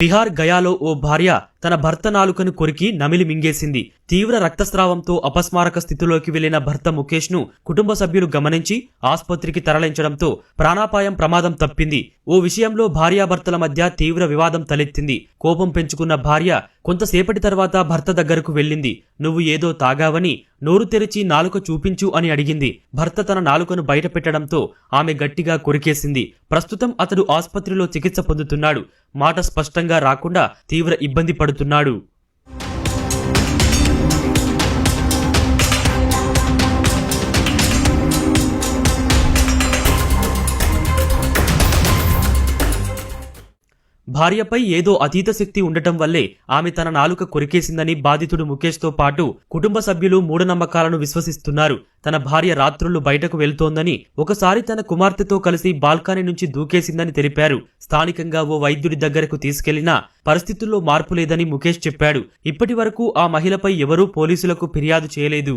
బీహార్ గయాలో ఓ భార్య తన భర్త నాలుకను కొరికి నమిలి మింగేసింది. తీవ్ర రక్తస్రావంతో అపస్మారక స్థితిలోకి వెళ్ళిన భర్త ముఖేష్ను కుటుంబ సభ్యులు గమనించి ఆసుపత్రికి తరలించడంతో ప్రాణాపాయం ప్రమాదం తప్పింది. ఓ విషయంలో భార్యాభర్తల మధ్య తీవ్ర వివాదం తలెత్తింది. కోపం పెంచుకున్న భార్య కొంతసేపటి తర్వాత భర్త దగ్గరకు వెళ్ళింది. నువ్వు ఏదో తాగావని నోరు తెరిచి నాలుక చూపించు అని అడిగింది. భర్త తన నాలుకను బయట పెట్టడంతో ఆమె గట్టిగా కొరికేసింది. ప్రస్తుతం అతడు ఆసుపత్రిలో చికిత్స పొందుతున్నాడు. మాట స్పష్టంగా రాకుండా తీవ్ర ఇబ్బంది పడు మాట్లాడుతున్నాడు భార్యపై ఏదో అతీత శక్తి ఉండటం వల్లే ఆమె తన నాలుక కొరికేసిందని బాధితుడు ముఖేష్తో పాటు కుటుంబ సభ్యులు మూఢనమ్మకాలను విశ్వసిస్తున్నారు. తన భార్య రాత్రులు బయటకు వెళ్తోందని ఒకసారి తన కుమార్తెతో కలిసి బాల్కనీ నుంచి దూకేసిందని తెలిపారు. స్థానికంగా ఓ వైద్యుడి దగ్గరకు తీసుకెళ్ళినా పరిస్థితుల్లో మార్పు లేదని ముఖేష్ చెప్పాడు. ఇప్పటి వరకు ఆ మహిళపై ఎవరూ పోలీసులకు ఫిర్యాదు చేయలేదు.